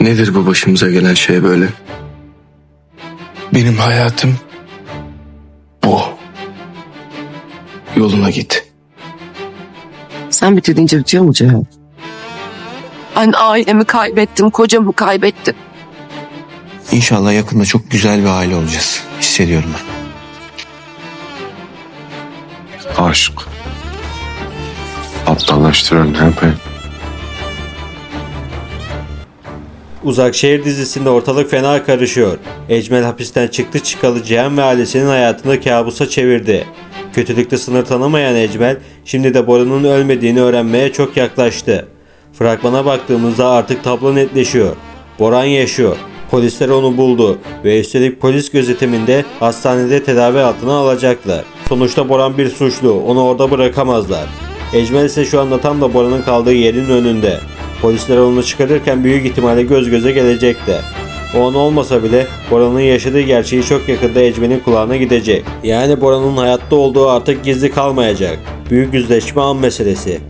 Nedir bu başımıza gelen şey böyle? Benim hayatım bu. Yoluna git. Sen bitirince bitiyor mu Cihan? Ben ailemi kaybettim, kocamı kaybettim. İnşallah yakında çok güzel bir aile olacağız. Hissediyorum ben. Aşk. Aptallaştıran ne Uzak Şehir dizisinde ortalık fena karışıyor. Ecmel hapisten çıktı çıkalı Cihan ve ailesinin hayatını kabusa çevirdi. Kötülükte sınır tanımayan Ecmel şimdi de Bora'nın ölmediğini öğrenmeye çok yaklaştı. Fragmana baktığımızda artık tablo netleşiyor. Boran yaşıyor. Polisler onu buldu ve üstelik polis gözetiminde hastanede tedavi altına alacaklar. Sonuçta Boran bir suçlu, onu orada bırakamazlar. Ecmel ise şu anda tam da Bora'nın kaldığı yerin önünde. Polisler onu çıkarırken büyük ihtimalle göz göze gelecekler. O an olmasa bile Bora'nın yaşadığı gerçeği çok yakında Ecmel'in kulağına gidecek. Yani Bora'nın hayatta olduğu artık gizli kalmayacak. Büyük yüzleşme an meselesi.